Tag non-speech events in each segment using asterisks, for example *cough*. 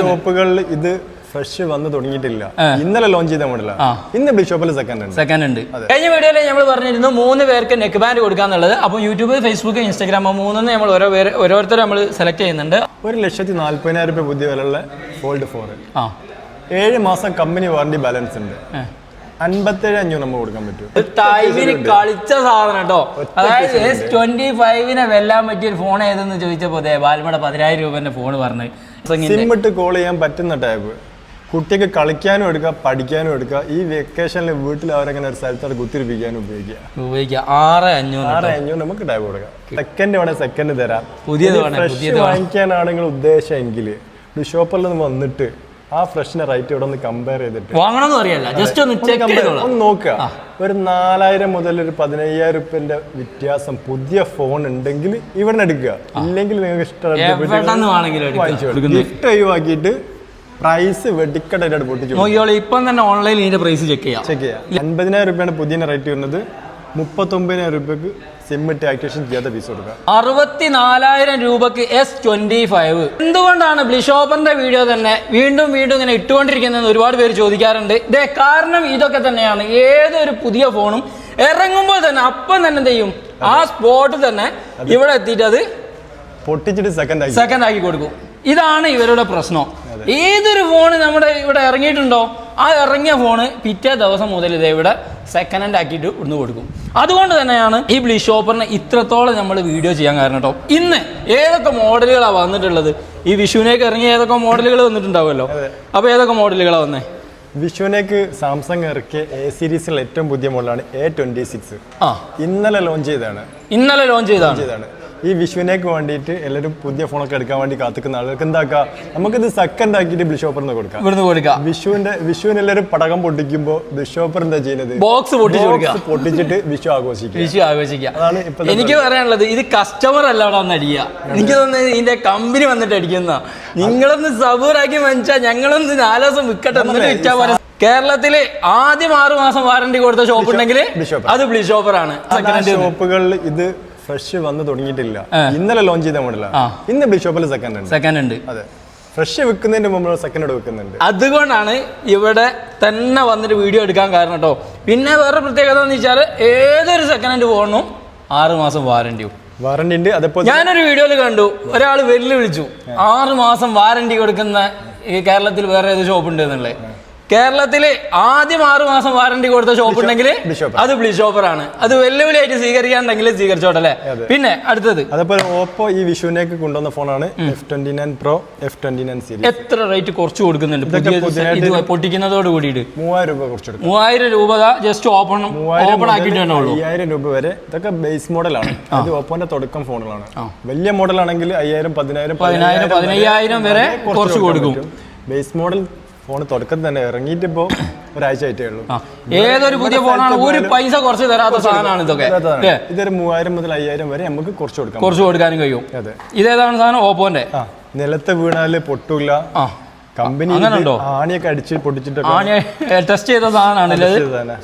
ഷോപ്പുകളിൽ ഇത് ഫ്രഷ് വന്ന് തുടങ്ങിയിട്ടില്ല. ഇന്നലെ ലോഞ്ച് ചെയ്ത മോഡലാ ഇന്ന് ഷോപ്പിൽ സെക്കൻഡ് ഉണ്ട്. സെക്കൻഡ് ഉണ്ട്. കഴിഞ്ഞ വീഡിയോയിൽ നമ്മൾ പറഞ്ഞിരുന്നു മൂന്ന് പേർക്ക് നെക്ക് ബാൻഡ് കൊടുക്കാന്നുള്ളത്. അപ്പോൾ യൂട്യൂബ് ഫേസ്ബുക്ക് ഇൻസ്റ്റാഗ്രാം മൂന്നെന്ന് നമ്മൾ ഓരോ പേര് ഓരോരുത്തരും നമ്മൾ സെലക്ട് ചെയ്യുന്നുണ്ട്. ഒരു ലക്ഷത്തി നാല്പതിനായിരം രൂപ പുതിയ വിലയുള്ള ഫോൾഡ് ഫോർ ആ. ഏഴ് മാസം കമ്പനി വാറണ്ടി ബാലൻസ് ഉണ്ട്. അൻപത്തേഴ് അഞ്ഞൂറ് നമ്മൾ കൊടുക്കാൻ പറ്റും. ടൈമിന് കളിച്ച സാധനം കേട്ടോ. അതായത് എസ് ട്വന്റി ഫൈവിനെ വെല്ലാൻ പറ്റിയ ഒരു ഫോൺ ഏതെന്ന് ചോദിച്ചപ്പോ ദേ ബാൽമയുടെ പതിനായിരം രൂപന്റെ ഫോൺ പറഞ്ഞു. സിം ഇട്ട് കോൾ ചെയ്യാൻ പറ്റുന്ന ടൈപ്പ് കുട്ടിക്ക് കളിക്കാനും എടുക്കുക പഠിക്കാനും എടുക്കുക. ഈ വെക്കേഷനിൽ വീട്ടിൽ അവരെങ്ങനെ ഒരു സ്ഥലത്തോടെ കുത്തിരിപ്പിക്കാനും ഉപയോഗിക്കുക? ഉപയോഗിക്കുക. ആറ് അഞ്ഞൂറ് ആറ് അഞ്ഞൂറ് നമുക്ക് ടൈപ്പ് കൊടുക്കാം. സെക്കൻഡ് വേണേൽ സെക്കൻഡ് തരാം. പുതിയത് വാങ്ങിക്കാനാണെങ്കിൽ ഉദ്ദേശമെങ്കിൽ. ഷോപ്പിൽ നിന്ന് വന്നിട്ട് ആ ഫ്രഷിന്റെ റേറ്റ് ഇവിടെ ഒന്ന് കമ്പയർ ചെയ്തിട്ട്. വാങ്ങണമെന്ന് അറിയല്ല. ജസ്റ്റ് ഒന്ന് ചെക്ക് ചെയ്തോളാം. ഒന്ന് നോക്കുക. ഒരു നാലായിരം മുതൽ ഒരു പതിനയ്യായിരം റുപ്യന്റെ വ്യത്യാസം പുതിയ ഫോൺ ഉണ്ടെങ്കിൽ ഇവിടെ എടുക്കുക. ഇല്ലെങ്കിൽ നിങ്ങൾക്ക്. ഇഷ്ടം ഗിഫ്റ്റ് ഒഴിവാക്കിയിട്ട് പ്രൈസ് വെടിക്കടായിട്ട് പൊട്ടിച്ചു നോക്കിയോളൂ ഇപ്പം തന്നെ ഓൺലൈനിൽ ഇതിന്റെ പ്രൈസ് ചെക്ക് ചെയ്യാം. ചെക്ക് ചെയ്യാം. അൻപതിനായിരം രൂപയാണ് പുതിയ റേറ്റ് വരുന്നത്. മുപ്പത്തൊമ്പതിനായിരം രൂപയ്ക്ക് സിം ഇട്ട് ആക്ടിവേഷൻ ചെയ്യാത്ത പീസ് കൊടുക്കുക. അറുപത്തിനാലായിരം രൂപക്ക് എസ് ട്വന്റി ഫൈവ് എന്തുകൊണ്ടാണ് ബ്ലിഷോപ്പറിന്റെ വീഡിയോ തന്നെ വീണ്ടും വീണ്ടും ഇങ്ങനെ ഇട്ടുകൊണ്ടിരിക്കുന്നതെന്ന് ഒരുപാട് പേര് ചോദിക്കാറുണ്ട്. ഇതേ കാരണം ഇതൊക്കെ തന്നെയാണ്. ഏതൊരു പുതിയ ഫോണും ഇറങ്ങുമ്പോൾ തന്നെ അപ്പം തന്നെ എന്ത് ചെയ്യും? ആ സ്പോട്ട് തന്നെ ഇവിടെ എത്തിയിട്ട് അത് പൊട്ടിച്ചിട്ട് സെക്കൻഡ് ആക്കി. സെക്കൻഡ് ആക്കി കൊടുക്കും. ഇതാണ് ഇവരുടെ പ്രശ്നം. ഏതൊരു ഫോൺ നമ്മുടെ ഇവിടെ ഇറങ്ങിയിട്ടുണ്ടോ? ആ ഇറങ്ങിയ ഫോണ് പിറ്റേ ദിവസം മുതൽ ഇതേ ഇവിടെ സെക്കൻഡ് ഹാൻഡ് ആക്കിയിട്ട് ഇവിടുന്ന് കൊടുക്കും. അതുകൊണ്ട് തന്നെയാണ് ഈ ബ്ലീ ഷോപ്പറിനെ ഇത്രത്തോളം നമ്മൾ വീഡിയോ ചെയ്യാൻ കാരണം കേട്ടോ ഇന്ന് ഏതൊക്കെ മോഡലുകളാണ് വന്നിട്ടുള്ളത്? ഈ വിഷുവിനേക്ക് ഇറങ്ങിയ ഏതൊക്കെ മോഡലുകൾ വന്നിട്ടുണ്ടാവുമല്ലോ? അപ്പോൾ ഏതൊക്കെ മോഡലുകളാണ് വന്നേ? വിഷുവിനേക്ക് സാംസങ് ഇറക്കിയ എ സീരീസിലെ ഏറ്റവും പുതിയ മോഡലാണ് എ ട്വന്റി സിക്സ് ആ. ഇന്നലെ ലോഞ്ച് ചെയ്താണ് ഇന്നലെ ലോഞ്ച് ചെയ്താണ് ഈ വിഷുവിനേക്ക് വേണ്ടിയിട്ട് എല്ലാവരും പുതിയ ഫോണൊക്കെ എടുക്കാൻ വേണ്ടി കാത്തിക്കുന്ന ആളുകൾക്ക് എന്താക്കാം? നമുക്കിത് സെക്കൻഡ് ആക്കിയിട്ട് നിന്ന് കൊടുക്കാം. ഇവിടുന്ന് കൊടുക്കാം. വിഷുവിന്റെ വിഷുവിന് എല്ലാവരും പടകം പൊട്ടിക്കുമ്പോൾ ബിഷോപ്പർ എന്താ ചെയ്യുന്നത്? ബോക്സ് പൊട്ടിച്ചു കൊടുക്കുക Box പൊട്ടിച്ചിട്ട് വിഷു ആഘോഷിക്കുക. വിഷു ആഘോഷിക്കുക. അതാണ് ഇപ്പൊ എനിക്ക് പറയാനുള്ളത് ഇത് കസ്റ്റമർ അല്ല അവിടെ വന്ന് അടിക്കുക. എനിക്ക് തോന്നുന്നത് ഇതിന്റെ കമ്പനി വന്നിട്ട് അടിക്കുന്ന. നിങ്ങളൊന്ന് സബൂറാക്കി മനുഷ്യ ഞങ്ങളൊന്ന് നാല് ദിവസം വിൽക്കട്ടെ എന്നിട്ട് വിറ്റാ പോലെ കേരളത്തിൽ ആദ്യം ആറു മാസം വാറണ്ടി കൊടുത്ത ഷോപ്പ് ഉണ്ടെങ്കിൽ Bishop. അത് ബ്ലീ ഷോപ്പറാണ് സെക്കൻഡ് ഷോപ്പുകളിൽ ഇത് ഫ്രഷ് വന്ന് തുടങ്ങിയിട്ടില്ല. ഇന്നലെ ലോഞ്ച് ചെയ്ത മോഡലാണ് ഇന്ന് ബിഷോപ്പിൽ സെക്കൻഡ് ഉണ്ട്. സെക്കൻഡ് ഉണ്ട്. അതെ. ഫ്രഷ് വെക്കുന്നതിന് മുമ്പ് സെക്കൻഡ് വെക്കുന്നുണ്ട് അതുകൊണ്ടാണ് ഇവിടെ തന്നെ വന്നിട്ട് വീഡിയോ എടുക്കാൻ കാരണം കേട്ടോ പിന്നെ വേറെ പ്രത്യേകത എന്ന് വെച്ചാൽ ഏതൊരു സെക്കൻഡ് ഹാൻഡ് ഫോണും ആറ് മാസം വാറണ്ടിയും വാറണ്ടി ഉണ്ട്. അതേപോലെ ഞാനൊരു വീഡിയോയിൽ കണ്ടു. ഒരാൾ വെല്ലുവിളിച്ചു. ആറ് മാസം വാറണ്ടി കൊടുക്കുന്ന കേരളത്തിൽ വേറെ ഏത് ഷോപ്പ് ഉണ്ട് എന്നുള്ളത്. കേരളത്തിൽ ആദ്യം ആറു മാസം വാറണ്ടി കൊടുത്ത ഷോപ്പ് ഉണ്ടെങ്കിൽ അത് ബ്ലിഷോപ്പർ ആണ്. അത് വെല്ലുവിളിയായിട്ട് സ്വീകരിക്കാണ്ടെങ്കിൽ സ്വീകരിച്ചോട്ടല്ലേ? പിന്നെ അടുത്തത്. അതേപോലെ ഓപ്പോ ഈ വിഷുവിനേക്ക് കൊണ്ടുവന്ന ഫോണാണ് F twenty nine pro F twenty nine series എത്ര റേറ്റ് കുറച്ച് കൊടുക്കുന്നുണ്ട്? പൊട്ടിക്കുന്നതോട് കൂടിയിട്ട്. മൂവായിരം രൂപ കുറച്ച് മൂവായിരം രൂപ ജസ്റ്റ് ഓപ്പൺ ഓപ്പൺ ആക്കിയിട്ട് തന്നെ ഉള്ളൂ. അയ്യായിരം രൂപ വരെ ഇതൊക്കെ ബേസ് മോഡലാണ് ഇത് ഓപ്പോന്റെ തുടക്കം ഫോണുകളാണ് വലിയ മോഡലാണെങ്കിൽ അയ്യായിരം പതിനായിരം പതിനായിരം പതിനയ്യായിരം വരെ കുറച്ച് കൊടുക്കും. ബേസ് മോഡൽ ഫോൺ തുടക്കം തന്നെ ഇറങ്ങിയിട്ട് ഇപ്പോ ഒരാഴ്ച ആയിട്ടേ ഉള്ളൂ. ഏതൊരു പുതിയ ഫോണാണ്? ഒരു പൈസ കുറച്ച് തരാത്ത സാധനമാണ് ഇതൊക്കെ. ഇതൊരു മൂവായിരം മുതൽ അയ്യായിരം വരെ നമുക്ക് കുറച്ച് കൊടുക്കാം. കുറച്ച് കൊടുക്കാനും കഴിയും. അതെ. ഇതേതാണ് സാധനം? ഓപ്പോന്റെ. നിലത്തെ വീണാൽ പൊട്ടൂല. കമ്പനി ആണിയൊക്കെ അടിച്ച് പൊട്ടിച്ചിട്ടൊക്കെ ടെസ്റ്റ് ചെയ്ത സാധനമാണ് ഇത്? സാധനം.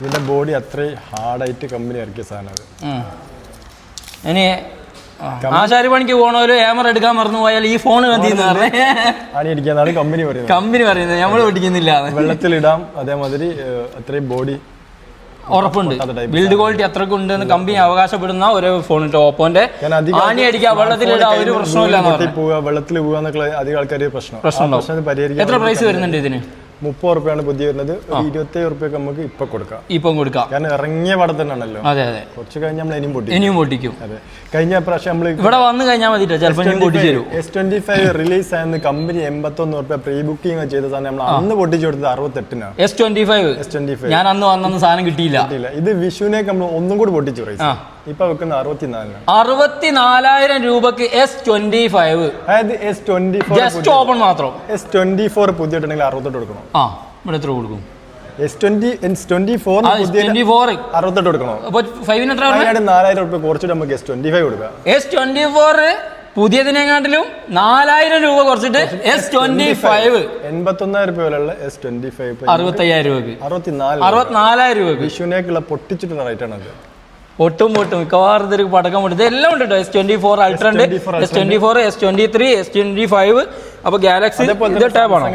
ഇതിന്റെ ബോഡി അത്രയും ഹാർഡായിട്ട് കമ്പനി ഇറക്കിയ സാധനം ഇനി ആശാരി പണിക്ക് പോണവര് ഏമർ എടുക്കാൻ മറന്നു പോയാൽ ഈ ഫോൺ കമ്പനി പറയുന്നത്. കമ്പനി പറയുന്നത്. നമ്മൾ പഠിക്കുന്നില്ല വെള്ളത്തിലിടാം അതേമാതിരി അത്രയും ബോഡി ഉറപ്പുണ്ട്. ബിൽഡ് ക്വാളിറ്റി അത്രക്കും ഉണ്ട് എന്ന് കമ്പനി അവകാശപ്പെടുന്ന ഒരു ഫോൺ ഇട്ട് ഓപ്പോന്റെ ആണി അടിക്കുക വെള്ളത്തിലിടാ ഒരു പ്രശ്നമില്ല പോവുക വെള്ളത്തിൽ പോവുക എന്നൊക്കെ അധികം ആൾക്കാർ പ്രശ്നം. പ്രശ്നം എത്ര പ്രൈസ് വരുന്നുണ്ട് ഇതിന്? മുപ്പത് റുപ്യാണ് പുതിയ വരുന്നത്. ഇരുപത്തേഴ് റുപ്യൊക്കെ നമുക്ക് ഇപ്പൊ കൊടുക്കാം. ഇപ്പം കൊടുക്കാം. കാരണം ഇറങ്ങിയ പടം തന്നെയാണല്ലോ. അതെ അതെ. കുറച്ച് കഴിഞ്ഞാൽ നമ്മൾ ഇനിയും പൊട്ടിക്കും. ഇനിയും പൊട്ടിക്കും. അതെ. കഴിഞ്ഞ പ്രാവശ്യം നമ്മൾ ഇവിടെ വന്നു കഴിഞ്ഞാൽ മതി ചിലപ്പോൾ ഞാൻ പൊട്ടിച്ചു തരും എസ് ട്വന്റി ഫൈവ് റിലീസ് ആയെന്ന് കമ്പനി എൺപത്തൊന്ന് റുപ്യ പ്രീ ബുക്കിംഗ് ചെയ്ത സാധനം നമ്മൾ അന്ന് പൊട്ടിച്ചു കൊടുത്തത് അറുപത്തെട്ടിനാണ് S twenty five S twenty five ഞാൻ അന്ന് വന്നൊന്നും സാധനം കിട്ടിയില്ല. ഇത് വിഷുവിനേക്ക് നമ്മൾ ഒന്നും കൂടി പൊട്ടിച്ചു ആ. ഇപ്പൊ വെക്കുന്ന അറുപത്തിനാലിനാണ്. അറുപത്തിനാലായിരം രൂപക്ക് എസ് ട്വന്റി ഫൈവ് അതായത് S twenty four just open മാത്രം. എസ് ട്വന്റി ഫോർ പുതിയിട്ടുണ്ടെങ്കിൽ അറുപത്തെട്ട് കൊടുക്കണം. ആ ഇവിടെ എത്ര കൊടുക്കും? S twenty S twenty four ആ പുതിയ ട്വന്റി ഫോർ അറുപത്തെട്ട് കൊടുക്കണം. അപ്പൊ ഫൈവിന് എത്ര അതിനായിട്ട് നാലായിരം രൂപ കുറച്ചിട്ട് നമുക്ക് എസ് ട്വന്റി ഫൈവ് കൊടുക്കാം. എസ് ട്വന്റി ഫോർ പുതിയതിനെക്കാട്ടിലും നാലായിരം രൂപ കുറച്ചിട്ട് എസ് ട്വന്റി ഫൈവ് എൺപത്തൊന്നായിരം രൂപ വിലയുള്ള എസ് ട്വന്റി ഫൈവ് അറുപത്തയ്യായിരം രൂപക്ക്. അറുപത്തിനാല്. അറുപത്തിനാലായിരം രൂപ വിഷുവിനേക്കുള്ള പൊട്ടിച്ചിട്ടുള്ള റേറ്റ് ആണ് ഒട്ടും പൊട്ടും മിക്കവാറും ഇതൊരു പടക്കം ഉണ്ട് ഇതെല്ലാം ഉണ്ട് കേട്ടോ. എസ് ട്വന്റി ഫോർ അൾട്ര ഉണ്ട്. S24 S twenty four S twenty three S twenty five അപ്പൊ ഗാലക്സി ഇത് ടാബാണോ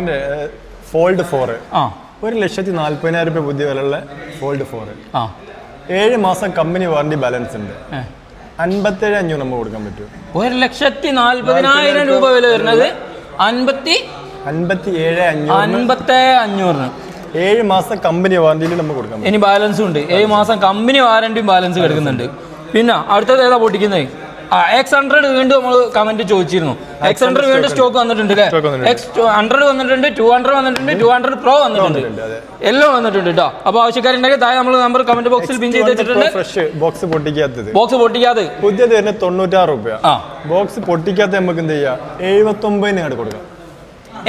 ഫോൾഡ് ഫോർ ആ. ഒരു ലക്ഷത്തി നാല്പതിനായിരം രൂപ പുതിയ വിലയുള്ള ഫോൾഡ് ഫോർ ആ. ഏഴ് മാസം കമ്പനി വാറണ്ടി ബാലൻസ് ഉണ്ട്. അൻപത്തേഴ് അഞ്ഞൂറ് നമുക്ക് കൊടുക്കാൻ പറ്റും. ഒരു ലക്ഷത്തി നാല്പതിനായിരം രൂപ വില വരുന്നത് അൻപത്തി അൻപത്തി ഏഴ് അഞ്ഞൂറ് അൻപത്തി അഞ്ഞൂറിന്. ഏഴ് മാസം കമ്പനി വാറണ്ടിയിൽ നമുക്ക് കൊടുക്കാം ഇനി ബാലൻസും ഉണ്ട്. ഏഴ് മാസം കമ്പനി വാറന്റിയും ബാലൻസ് കിടക്കുന്നുണ്ട് പിന്നെ അടുത്തത് ഏതാ പൊട്ടിക്കുന്നത് എക്സ് ഹൺഡ്രഡ് വീണ്ടും നമ്മൾ കമന്റ് ചോദിച്ചിരുന്നു. എക്സ് ഹൺഡ്രഡ് വീണ്ടും സ്റ്റോക്ക് വന്നിട്ടുണ്ട് അല്ലേ. എക്സ് ഹൺഡ്രഡ് വന്നിട്ടുണ്ട് ടു ഹൺഡ്രഡ് വന്നിട്ടുണ്ട് ടു ഹൺഡ്രഡ് പ്രോ വന്നിട്ടുണ്ട്. എല്ലാം വന്നിട്ടുണ്ട് കേട്ടോ അപ്പൊ ആവശ്യക്കാരുണ്ടെങ്കിൽ താഴെ നമ്മൾ നമ്പർ കമന്റ് ബോക്സിൽ പിൻ ചെയ്ത് വെച്ചിട്ടുണ്ട്. ഫ്രഷ് ബോക്സ് പൊട്ടിക്കാത്തത്. ബോക്സ് പൊട്ടിക്കാതെ. പുതിയത് തന്നെ തൊണ്ണൂറ്റാറ് രൂപ ബോക്സ് പൊട്ടിക്കാത്ത നമുക്ക് എന്ത് ചെയ്യാം? എഴുപത്തി ഒമ്പതിനാണ് കൊടുക്കാം.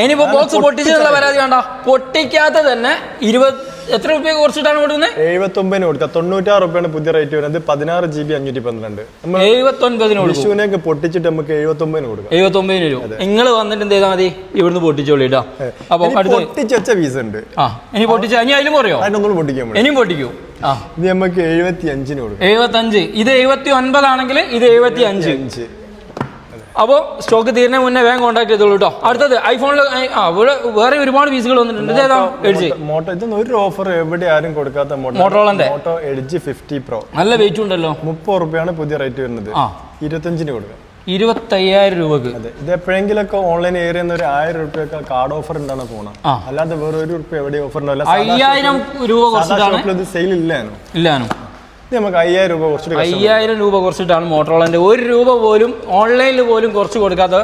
ഇനിയിപ്പോ ബോക്സ് പൊട്ടിച്ചെന്നുള്ള പരാതി വേണ്ട. പൊട്ടിക്കാത്ത തന്നെ ഇരുപത് എത്ര രൂപ കുറച്ചിട്ടാണ് കൊടുക്കുന്നത്? എഴുപത്തി ഒമ്പതിന് കൊടുക്കാം തൊണ്ണൂറ്റാറ് രൂപയാണ് പുതിയ റേറ്റ് വരുന്നത്. പതിനാറ് ജി ബി അഞ്ഞൂറ്റി പന്ത്രണ്ട് എഴുപത്തൊൻപതിന് വിഷുവിനൊക്കെ പൊട്ടിച്ചിട്ട് നമുക്ക് എഴുപത്തി ഒമ്പതിന് കൊടുക്കാം. എഴുപത്തി ഒമ്പതിന് രൂപ നിങ്ങൾ വന്നിട്ട് എന്ത് ചെയ്താൽ മതി? ഇവിടുന്ന് പൊട്ടിച്ചോളിട്ടോ അപ്പൊ ഇനി അടുത്ത് പൊട്ടിച്ചെച്ച പീസ് ഉണ്ട്. ആ ഇനി പൊട്ടിച്ച ഇനി അതിലും കുറയോ? അതിനൊന്നും പൊട്ടിക്കാൻ പറ്റും ഇനിയും പൊട്ടിക്കൂ. ഇത് നമുക്ക് എഴുപത്തി അഞ്ചിന് കൊടുക്കാം. എഴുപത്തി അഞ്ച് ഇത് എഴുപത്തി ഒൻപതാണെങ്കിൽ ഇത് എഴുപത്തി അഞ്ച് അപ്പോൾ സ്റ്റോക്ക് തീരുന്ന മുന്നേ വേഗം കോൺടാക്ട് ചെയ്തോളൂ കേട്ടോ അടുത്തത് ഐഫോണിൽ ആ ഇവിടെ വേറെ ഒരുപാട് പീസുകൾ വന്നിട്ടുണ്ട്. ഏതാ? എഡ്ജ്. മോട്ടോ ഇതൊന്നും ഒരു ഓഫർ എവിടെ ആരും കൊടുക്കാത്ത മോട്ടോ. മോട്ടോളന്റെ മോട്ടോ എഡ്ജ് ഫിഫ്റ്റി പ്രോ നല്ല വെയിറ്റ് ഉണ്ടല്ലോ. മുപ്പത് റുപ്യാണ് പുതിയ റേറ്റ് വരുന്നത്. ഇരുപത്തഞ്ചിന് കൊടുക്കാം. ഇരുപത്തയ്യായിരം രൂപക്ക്. ഇത് എപ്പോഴെങ്കിലൊക്കെ ഓൺലൈൻ ഏരിയ ഒരു ആയിരം റുപ്യൊക്കെ കാർഡ് ഓഫർ ഉണ്ടാണ് ഫോണ് അല്ലാതെ വേറെ ഒരു റുപ്യ എവിടെ ഓഫർ ഉണ്ടാവില്ല അയ്യായിരം രൂപ സെയിൽ ഇല്ലായിരുന്നു ഇല്ലാനും? നമുക്ക് അയ്യായിരം രൂപ കുറച്ചിട്ട്. അയ്യായിരം രൂപ കുറച്ചിട്ടാണ് മോട്ടോളന്റെ ഒരു രൂപ പോലും ഓൺലൈനിൽ പോലും കുറച്ച് കൊടുക്കാത്ത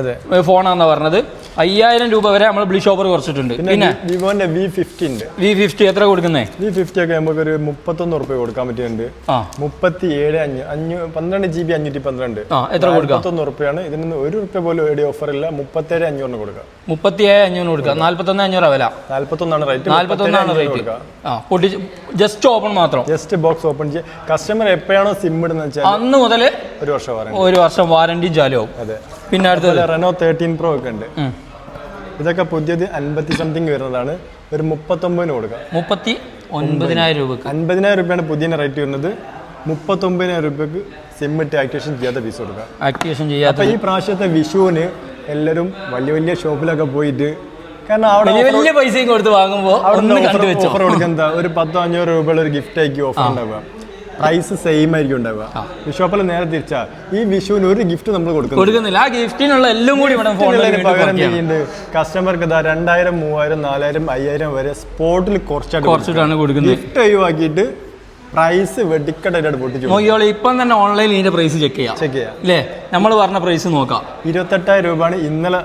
അതെ. ഫോണാന്നാ പറഞ്ഞത്. അയ്യായിരം രൂപ വരെ നമ്മൾ ബ്ലീ ഷോപ്പർ കുറച്ചിട്ടുണ്ട്. പിന്നെ വിവോന്റെ വി ഫിഫ്റ്റി ഉണ്ട്. വി ഫിഫ്റ്റി എത്ര കൊടുക്കുന്നേ? വി ഫിഫ്റ്റി ഒക്കെ നമുക്ക് ഒരു മുപ്പത്തൊന്ന് റുപ്യ കൊടുക്കാൻ പറ്റുന്നുണ്ട്. ആ. മുപ്പത്തി ഏഴ് അഞ്ഞൂ അഞ്ഞൂ പന്ത്രണ്ട് ജി ബി അഞ്ഞൂറ്റി പന്ത്രണ്ട്. ആ എത്ര കൊടുക്കാം? മുപ്പത്തൊന്ന് റുപ്യാണ് ഇതിൽ നിന്ന് ഒരു റുപ്യ പോലും എവിടെ ഓഫർ ഇല്ല. മുപ്പത്തേഴ് അഞ്ഞൂറിന് കൊടുക്കാം. മുപ്പത്തി ഏഴ് അഞ്ഞൂറ് കൊടുക്കുക നാല്പത്തൊന്ന് അഞ്ഞൂറ് വില. നാല്പത്തൊന്നാണ് റേറ്റ് നാല്പത്തൊന്നാണ് റേറ്റ് ആ പൊട്ടി ജസ്റ്റ് ഓപ്പൺ മാത്രം. ജസ്റ്റ് ബോക്സ് ഓപ്പൺ കസ്റ്റമർ എപ്പോഴാണോ സിം ഇടുന്നത് വെച്ചാൽ അന്ന് മുതൽ ഒരു വർഷം ഒരു വർഷം വാറന്റി ചാലുമാവും അതെ. പിന്നെ അടുത്തത്. റെനോ തേർട്ടീൻ പ്രോ ഒക്കെ ഉണ്ട്. ഇതൊക്കെ പുതിയത് അൻപത്തി സംതിങ് വരുന്നതാണ്. ഒരു മുപ്പത്തൊമ്പതിന് കൊടുക്കാം. മുപ്പത്തി ഒൻപതിനായിരം രൂപ അൻപതിനായിരം രൂപയാണ് പുതിയ റേറ്റ് വരുന്നത്. മുപ്പത്തൊമ്പതിനായിരം രൂപയ്ക്ക് സിം ഇട്ട് ആക്ടിവേഷൻ ചെയ്യാത്ത പീസ് കൊടുക്കാം. ആക്ടിവേഷൻ ചെയ്യാത്ത ഈ പ്രാവശ്യത്തെ വിഷുവിന് എല്ലാവരും വലിയ വലിയ ഷോപ്പിലൊക്കെ പോയിട്ട് കാരണം അവിടെ വലിയ വലിയ പൈസയും കൊടുത്ത് വാങ്ങുമ്പോൾ കണ്ടു ഓഫർ കൊടുക്കുന്ന ഒരു പത്തോ അഞ്ഞൂറ് രൂപയുള്ള ഒരു ഗിഫ്റ്റ് ആയിരിക്കും ഓഫർ ഉണ്ടാവുക. പ്രൈസ് സെയിം ആയിരിക്കും ഉണ്ടാവുക. വിഷോപ്പിൽ നേരെ തിരിച്ചാ ഈ വിഷുവിന് ഒരു ഗിഫ്റ്റ് നമ്മൾ കൊടുക്കുന്നു കൊടുക്കുന്നില്ല. ആ ഗിഫ്റ്റിനുള്ള എല്ലാം കൂടി പകരം ചെയ്യുന്നുണ്ട്? കസ്റ്റമർക്ക് ഇതാ രണ്ടായിരം മൂവായിരം നാലായിരം അയ്യായിരം വരെ സ്പോട്ടിൽ കുറച്ചായിട്ട് കൊടുക്കുന്നത്. ഗിഫ്റ്റ് ഒഴിവാക്കിയിട്ട് പ്രൈസ് വെടിക്കട്ടായിട്ട് പൊട്ടിച്ചു നോക്കിയോളെ ഇപ്പം തന്നെ ഓൺലൈനിൽ ഇതിന്റെ പ്രൈസ് ചെക്ക് ചെയ്യാം. ചെക്ക് ചെയ്യാം. അല്ലേ നമ്മൾ പറഞ്ഞ പ്രൈസ് നോക്കാം. ഇരുപത്തെട്ടായിരം രൂപയാണ് ഇന്നലെ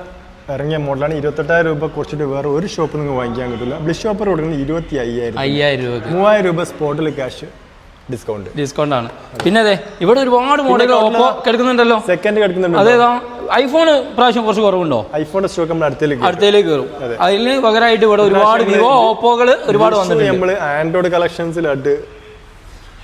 ഇറങ്ങിയ മോഡലാണ് ഇരുപത്തെട്ടായിരം രൂപ കുറച്ചിട്ട് വേറെ ഒരു ഷോപ്പിൽ നിങ്ങൾക്ക് വാങ്ങിക്കാൻ കിട്ടില്ല ബ്ലിഷ് ഷോപ്പർ കൊടുക്കുന്നത് ഇരുപത്തി അയ്യായിരം അയ്യായിരം രൂപ മൂവായിരം രൂപ സ്പോട്ടിൽ ക്യാഷ് ഡിസ്കൗണ്ട് ഡിസ്കൗണ്ട് ആണ്. പിന്നെ അതെ ഇവിടെ ഒരുപാട് മോഡലുകൾ ഓപ്പോ കിടക്കുന്നുണ്ടല്ലോ. സെക്കൻഡ് കിടക്കുന്നുണ്ട്. അതേതാ ഐഫോൺ പ്രാവശ്യം കുറച്ച് കുറവുണ്ടോ? ഐഫോൺ സ്റ്റോക്ക് നമ്മൾ അടുത്തേക്ക് അടുത്തേക്ക് കയറും. അതിന് പകരമായിട്ട് ഇവിടെ ഒരുപാട് വിവോ ഓപ്പോകൾ ഒരുപാട് വന്നിട്ടുണ്ട്. നമ്മൾ ആൻഡ്രോയിഡ് കളക്ഷൻസിലായിട്ട്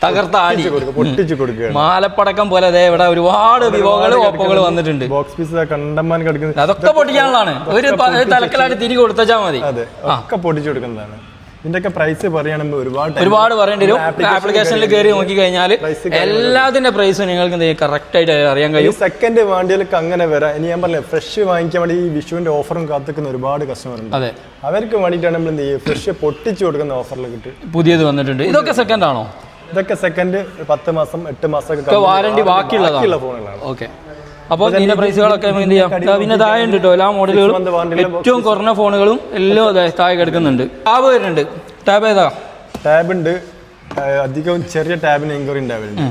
തകർത്ത ആടി കൊടുക്കുക പൊട്ടിച്ച് മാലപ്പടക്കം പോലെ അതെ ഇവിടെ ഒരുപാട് വിഭവങ്ങൾ ഓപ്പോകൾ വന്നിട്ടുണ്ട്. ബോക്സ് പീസ് കണ്ടമാൻ കിടക്കുന്നത് അതൊക്കെ പൊട്ടിക്കാനുള്ളതാണ്. ഒരു തലക്കലാടി തിരി തലക്കലായിട്ട് തിരികെ കൊടുത്താൽ മതി. അതെ ഒക്കെ പൊട്ടിച്ചു കൊടുക്കുന്നതാണ്. ഇതിന്റെയൊക്കെ പ്രൈസ് പറയുകയാണെങ്കിൽ ഒരുപാട് ഒരുപാട് പറയേണ്ടി വരും. ആപ്ലിക്കേഷനിൽ കയറി നോക്കി കഴിഞ്ഞാൽ എല്ലാത്തിന്റെ പ്രൈസ് നിങ്ങൾക്ക് കറക്റ്റ് ആയിട്ട് അറിയാൻ കഴിയും. സെക്കൻഡ് വാണ്ടിയിലൊക്കെ അങ്ങനെ വരാം. ഇനി ഞാൻ പറഞ്ഞു ഫ്രഷ് വാങ്ങിക്കാൻ വേണ്ടി ഈ വിഷുവിന്റെ ഓഫറും കാത്തിക്കുന്ന ഒരുപാട് കസ്റ്റമർ ഉണ്ട്. അതെ. അവർക്ക് വേണ്ടിയിട്ടാണ് നമ്മൾ എന്ത് ഫ്രഷ് പൊട്ടിച്ചു കൊടുക്കുന്ന ഓഫറിൽ കിട്ടും. പുതിയത് വന്നിട്ടുണ്ട്. ഇതൊക്കെ സെക്കൻഡ് ആണോ? ഇതൊക്കെ സെക്കൻഡ് പത്ത് മാസം എട്ട് മാസം വാറണ്ടി ബാക്കിയുള്ള ഫോണുകളാണ് ഓക്കെ അപ്പോൾ ഇതിന്റെ പ്രൈസുകളൊക്കെ എന്ത് ചെയ്യാം? പിന്നെ താഴെ ഉണ്ട് കേട്ടോ എല്ലാ മോഡലുകളും ഏറ്റവും കുറഞ്ഞ ഫോണുകളും എല്ലാം താഴെ കിടക്കുന്നുണ്ട്. ടാബ് വരുന്നുണ്ട്. ടാബ് ഏതാ? ടാബ് ഉണ്ട്. അധികം ചെറിയ ടാബിന് എൻക്വയറി ഉണ്ടാവലുണ്ട്.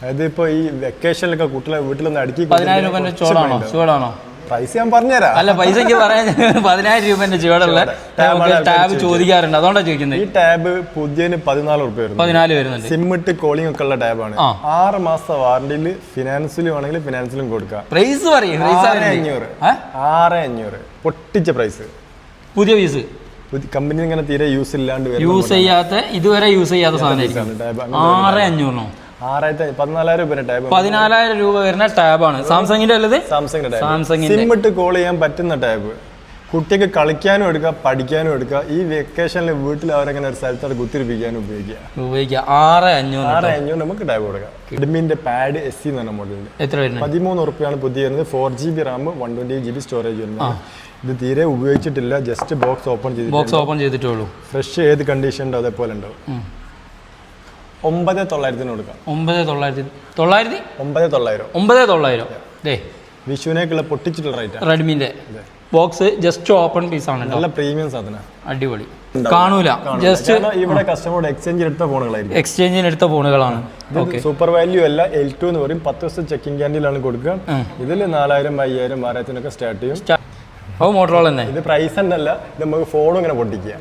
അതായത് ഇപ്പോൾ ഈ വെക്കേഷനിലൊക്കെ കുട്ടികളെ വീട്ടിലൊന്ന് അടുക്കി പതിനായിരം രൂപ ചോളാണോ ചൂടാണോ? പ്രൈസ് ഞാൻ പറഞ്ഞുതരാം. അല്ല പൈസക്ക് പറയാൻ പതിനായിരം രൂപ എന്റെ ചുവടുള്ള ടാബ് ചോദിക്കാറുണ്ട്. അതുകൊണ്ടാണ് ചോദിക്കുന്നത് ഈ ടാബ് പുതിയതിന് പതിനാല് റുപ്യ വരും പതിനാല് വരുന്നുണ്ട്. സിം ഇട്ട് കോളിംഗ് ഒക്കെ ഉള്ള ടാബാണ് ആണ്. ആറ് മാസത്തെ വാറണ്ടിയിൽ ഫിനാൻസിലും ആണെങ്കിൽ ഫിനാൻസിലും കൊടുക്കാം. പ്രൈസ് പറയും ആറ് അഞ്ഞൂറ്. ആറ് അഞ്ഞൂറ്. പൊട്ടിച്ച പ്രൈസ് പുതിയ പീസ് കമ്പനി ഇങ്ങനെ തീരെ യൂസ് ഇല്ലാണ്ട് യൂസ് ചെയ്യാത്ത ഇതുവരെ യൂസ് ചെയ്യാത്ത സാധനമായിരിക്കും. ടാബ് ആറ് അഞ്ഞൂറിനോ? പതിനാലായിരം രൂപ ടാബ് ആണ്. വരുന്ന ടാബാണ് സാംസങ്ങിന്റെ അല്ലത്? സാംസങ്ങിന്റെ സിം ഇട്ട് കോൾ ചെയ്യാൻ പറ്റുന്ന ടാബ് കുട്ടിക്ക് കളിക്കാനും എടുക്കുക പഠിക്കാനും എടുക്കുക. ഈ വെക്കേഷനിൽ വീട്ടിൽ അവരെങ്ങനെ ഒരു സ്ഥലത്തോടെ കുത്തിരിപ്പിക്കാനും ഉപയോഗിക്കുക? ഉപയോഗിക്കുക. ആറ് അഞ്ഞൂറ് ആറ് അഞ്ഞൂറ് നമുക്ക് ടാബ് കൊടുക്കാം. ഇഡ്മിന്റെ പാഡ് എസ് സി എന്ന പറഞ്ഞ മോഡലിന്റെ എത്ര വരുന്നത്? പതിമൂന്ന് ഉറുപ്പിയാണ് പുതിയ വരുന്നത്. Four G B RAM one twenty G B storage വരുന്നത്. ഇത് തീരെ ഉപയോഗിച്ചിട്ടില്ല. ജസ്റ്റ് ബോക്സ് ഓപ്പൺ ചെയ്ത് ബോക്സ് ഓപ്പൺ ചെയ്തിട്ടുള്ളൂ ഫ്രഷ് ഏത് കണ്ടീഷൻ ഉണ്ടോ അതേപോലെ ഉണ്ടാവും. ഒമ്പത് തൊള്ളായിരത്തിന് കൊടുക്കാം. ഒമ്പത് തൊള്ളായിരത്തി തൊള്ളായിരത്തി? ഒമ്പത് തൊള്ളായിരം. ഒമ്പത് തൊള്ളായിരം. ദേ. വിഷുവിനേക്കുള്ള പൊട്ടിച്ചിട്ടുള്ള റേറ്റ് റെഡ്മിന്റെ ബോക്സ് ജസ്റ്റ് ഓപ്പൺ പീസ് ആണ് നല്ല പ്രീമിയം സാധനം. അടിപൊളി. കാണൂല. ജസ്റ്റ് ഇവിടെ കസ്റ്റമറോട് എക്സ്ചേഞ്ച് എടുത്ത ഫോണുകളായിരിക്കും എക്സ്ചേഞ്ചിന് എടുത്ത ഫോണുകളാണ് സൂപ്പർ വാല്യൂ അല്ല എൽ ടു എന്ന് പറയും. പത്ത് ദിവസം ചെക്കിംഗ് ക്യാൻഡിലാണ് കൊടുക്കുക. ഇതിൽ നാലായിരം അയ്യായിരം ആറായിരത്തിനൊക്കെ സ്റ്റാർട്ട് ചെയ്യും. ഓ മോട്ടറോൾ തന്നെ. ഇത് പ്രൈസ് ഉണ്ടല്ല ഇത് നമുക്ക് ഫോണും ഇങ്ങനെ പൊട്ടിക്കുക.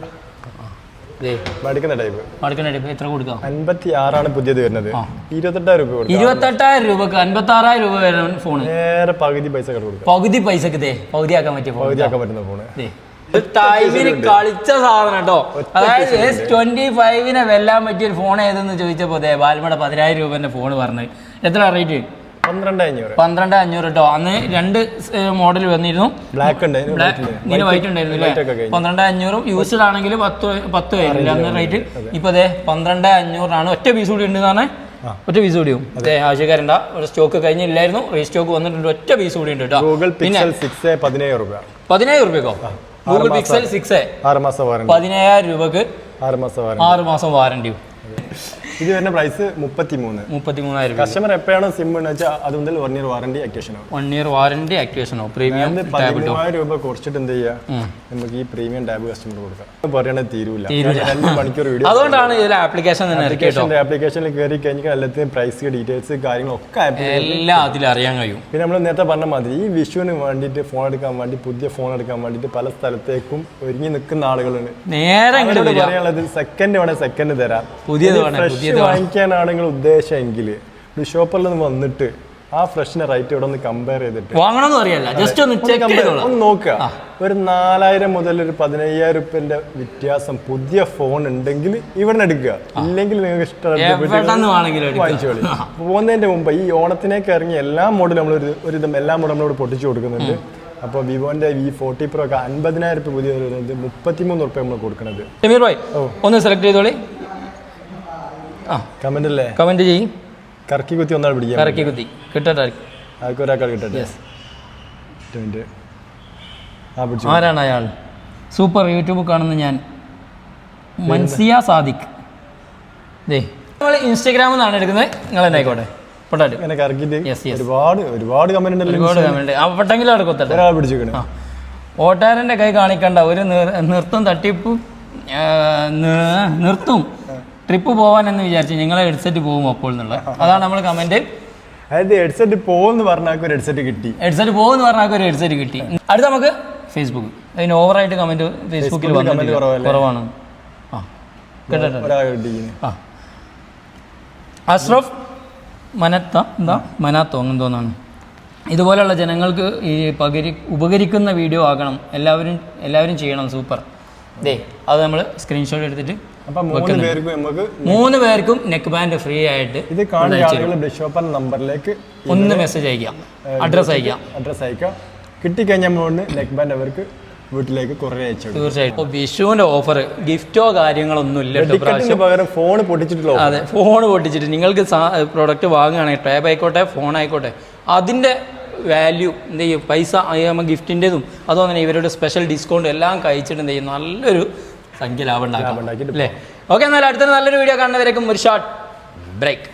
മടുക്കുന്ന ടൈപ്പ് മടക്കണ എത്ര കൊടുക്കാം? അൻപത്തി ആറാണ് പുതിയത് വരുന്നത്. ഇരുപത്തെട്ടായിരം രൂപ ഇരുപത്തെട്ടായിരം രൂപക്ക് അൻപത്തി ആറായിരം രൂപ വരുന്ന ഫോൺ നേരെ പകുതി പൈസ കട കൊടുക്കുക പകുതി പൈസക്ക് ദേ പകുതിയാക്കാൻ പറ്റിയ പകുതിയാക്കാൻ പറ്റുന്ന ഫോണ് ടൈമിന് കളിച്ച സാധനം കേട്ടോ അതായത് എസ് ട്വന്റി ഫൈവിനെ വെല്ലാൻ പറ്റിയ ഒരു ഫോൺ ഏതെന്ന് ചോദിച്ചപ്പോ ദേ ബാൽമട പതിനായിരം രൂപന്റെ ഫോൺ പറഞ്ഞത് എത്ര റേറ്റ് പന്ത്രണ്ട് അഞ്ഞൂറ്. കേട്ടോ അന്ന് രണ്ട് മോഡൽ വന്നിരുന്നു. ബ്ലാക്ക് ഇങ്ങനെ വൈറ്റ് ഉണ്ടായിരുന്നു അല്ലേ. പന്ത്രണ്ട് അഞ്ഞൂറും യൂസ്ഡ് ആണെങ്കിൽ പത്ത് പത്ത് ആയിരുന്നില്ല അന്ന് റേറ്റ് ഇപ്പൊ അതെ പന്ത്രണ്ട് അഞ്ഞൂറാണ് ഒറ്റ പീസ് കൂടി ഉണ്ട് എന്നാണ്. ഒറ്റ പീസ് കൂടിയും അതെ. ആവശ്യക്കാരുണ്ട ഒരു സ്റ്റോക്ക് കഴിഞ്ഞില്ലായിരുന്നു. റീസ്റ്റോക്ക് വന്നിട്ടുണ്ട്. ഒറ്റ പീസ് കൂടി ഉണ്ട് കേട്ടോ ഗൂഗിൾ പിക്സൽ സിക്സ് പതിനേഴ് രൂപ. പതിനായിരം രൂപയ്ക്കോ ഗൂഗിൾ പിക്സൽ സിക്സ് ആറ് മാസം വാറണ്ടി പതിനേഴായിരം രൂപക്ക് ആറ് മാസം വാറണ്ടി ആറ് മാസം വാറണ്ടിയും ഇത് വരുന്ന പ്രൈസ് മുപ്പത്തി മൂന്ന് മുപ്പത്തി മൂന്നായിരം കസ്റ്റമർ എപ്പോഴാണ് സിം എന്ന് വെച്ചാൽ അത് മുതൽ വൺ ഇയർ വാറണ്ടി ആക്ടിവേഷനോ ആവും വൺ ഇയർ വാറണ്ടി ആക്ടിവേഷനോ പ്രീമിയം പതിമൂവായിരം രൂപ കുറച്ചിട്ട് എന്ത് ചെയ്യുക നമുക്ക് ഈ പ്രീമിയം ടാബ് കസ്റ്റമർ കൊടുക്കാം. പറയണത് തീരൂല. തീരൂല. രണ്ട് മണിക്കൂർ വീഡിയോ *laughs* അതുകൊണ്ടാണ് ഇതിൽ ആപ്ലിക്കേഷൻ തന്നെ ആപ്ലിക്കേഷനിൽ കയറി കഴിഞ്ഞാൽ എല്ലാത്തിനും പ്രൈസ് ഡീറ്റെയിൽസ് കാര്യങ്ങളൊക്കെ എല്ലാം അതിൽ അറിയാൻ കഴിയും. പിന്നെ നമ്മൾ നേരത്തെ പറഞ്ഞ മാതിരി ഈ വിഷുവിന് വേണ്ടിയിട്ട് ഫോൺ എടുക്കാൻ വേണ്ടി പുതിയ ഫോൺ എടുക്കാൻ വേണ്ടിയിട്ട് പല സ്ഥലത്തേക്കും ഒരുങ്ങി നിൽക്കുന്ന ആളുകളുണ്ട്. നേരെ പറയാനുള്ളത് സെക്കൻഡ് വേണേ സെക്കൻഡ് തരാം. പുതിയത് വേണേ പുതിയത് വേണം. വാങ്ങിക്കാനാണെങ്കിൽ ഉദ്ദേശമെങ്കിൽ ഒരു ഷോപ്പിൽ നിന്ന് വന്നിട്ട് ആ ഫ്രഷിനെ റേറ്റ് ഇവിടെ ഒന്ന് കമ്പയർ ചെയ്തിട്ട്. വാങ്ങണമെന്ന് അറിയല്ല. ജസ്റ്റ് ഒന്ന് ചെക്ക് ചെയ്തോളാം. ഒന്ന് നോക്കുക. ഒരു നാലായിരം മുതൽ ഒരു പതിനയ്യായിരം റുപ്യന്റെ വ്യത്യാസം പുതിയ ഫോൺ ഉണ്ടെങ്കിൽ ഇവിടെ എടുക്കുക. ഇല്ലെങ്കിൽ നിങ്ങൾക്ക് ഇഷ്ടമുള്ള പോകുന്നതിന്റെ മുമ്പ് ഈ ഓണത്തിനേക്ക് ഇറങ്ങി എല്ലാ മോഡലും നമ്മൾ ഒരു ഇതും എല്ലാ മോഡലും നമ്മളോട് പൊട്ടിച്ചു കൊടുക്കുന്നുണ്ട്. അപ്പോൾ വിവോന്റെ വി ഫോർട്ടി പ്രോ ഒക്കെ അൻപതിനായിരം രൂപ പുതിയ മുപ്പത്തിമൂന്ന് റുപ്യ നമ്മൾ കൊടുക്കുന്നത് ഒന്ന് സെലക്ട് ചെയ്തോളി. കമന്റ് അല്ലേ കമന്റ് ചെയ്യും. കറക്കി കുത്തി ഒന്നാൾ പിടിക്കാം കറക്കി കുത്തി. കിട്ടട്ടെ ആർക്കും? ഒരാൾക്കാൾ കിട്ടട്ടെ? ആരാണ് അയാൾ? സൂപ്പർ യൂട്യൂബ് കാണുന്ന ഞാൻ. മൻസിയ സാദിഖ്. ദേ നമ്മൾ ഇൻസ്റ്റാഗ്രാമിൽ നിന്നാണ് എടുക്കുന്നത്. നിങ്ങൾ തന്നെ ആയിക്കോട്ടെ. ഒരുപാട് ഒരുപാട് കമന്റ് ഒരുപാട് കമന്റ് അവിടെ കൊത്തട്ടെ. ഒരാൾ പിടിച്ചിരിക്കണേ. ആ. ഓട്ടാരന്റെ കൈ കാണിക്കണ്ട. ഒരു നൃത്തം തട്ടിപ്പ് നിർത്തും. ട്രിപ്പ് പോവാൻ എന്ന് വിചാരിച്ചു നിങ്ങളെ ഹെഡ്സെറ്റ് പോകും അപ്പോൾ എന്നുള്ളത്. അതാണ് നമ്മൾ കമന്റ് അതായത് ഹെഡ്സെറ്റ് പോകുമെന്ന് പറഞ്ഞാൽ ഒരു ഹെഡ്സെറ്റ് കിട്ടി. ഹെഡ്സെറ്റ് പോകുമെന്ന് പറഞ്ഞാൽ ഒരു ഹെഡ്സെറ്റ് കിട്ടി. അടുത്ത നമുക്ക് ഫേസ്ബുക്ക് അതിന് ഓവറായിട്ട് കമന്റ് ഫേസ്ബുക്കിൽ കുറവാണ്. ആ. കേട്ടോ അഷ്റഫ് മനത്ത എന്താ? മനാത്തോ അങ്ങനെ തോന്നാണ് ഇതുപോലെയുള്ള ജനങ്ങൾക്ക് ഈ പകരി ഉപകരിക്കുന്ന വീഡിയോ ആകണം. എല്ലാവരും എല്ലാവരും ചെയ്യണം. സൂപ്പർ. ദേ അത് നമ്മൾ സ്ക്രീൻഷോട്ട് എടുത്തിട്ട് മൂന്ന് പേർക്കും നെക്ക് ബാൻഡ് ഫ്രീ ആയിട്ട് ഇത് ബിഷോപ്പൻ നമ്പറിലേക്ക് ഒന്ന് മെസ്സേജ് അയക്കാം. അഡ്രസ് അയക്കാം. അഡ്രസ് അയക്കാം. കിട്ടിക്കഴിഞ്ഞാൽ മുകളിൽ നെക്ക് ബാൻഡ് അവർക്ക് വീട്ടിലേക്ക് കുറേ അയച്ചു തീർച്ചയായിട്ടും. ഇപ്പോൾ വിഷുവിന്റെ ഓഫർ ഗിഫ്റ്റോ കാര്യങ്ങളൊന്നും ഇല്ല പകരം ഫോൺ പൊട്ടിച്ചിട്ടുള്ള അതെ ഫോൺ പൊട്ടിച്ചിട്ട് നിങ്ങൾക്ക് പ്രൊഡക്റ്റ് വാങ്ങുകയാണെങ്കിൽ ടാബ് ആയിക്കോട്ടെ ഫോൺ ആയിക്കോട്ടെ അതിന്റെ വാല്യൂ എന്ത് ചെയ്യും? പൈസ ഗിഫ്റ്റിന്റെതും അതുപോലെ തന്നെ ഇവരുടെ സ്പെഷ്യൽ ഡിസ്കൗണ്ട് എല്ലാം കഴിച്ചിട്ട് എന്ത് ചെയ്യും? നല്ലൊരു സംഖ്യ ലാഭം ഉണ്ടാക്കാം അല്ലേ? ഓക്കെ എന്നാൽ അടുത്ത നല്ലൊരു വീഡിയോ കാണുന്നവരേക്കും ഒരു ഷോർട്ട് ബ്രേക്ക്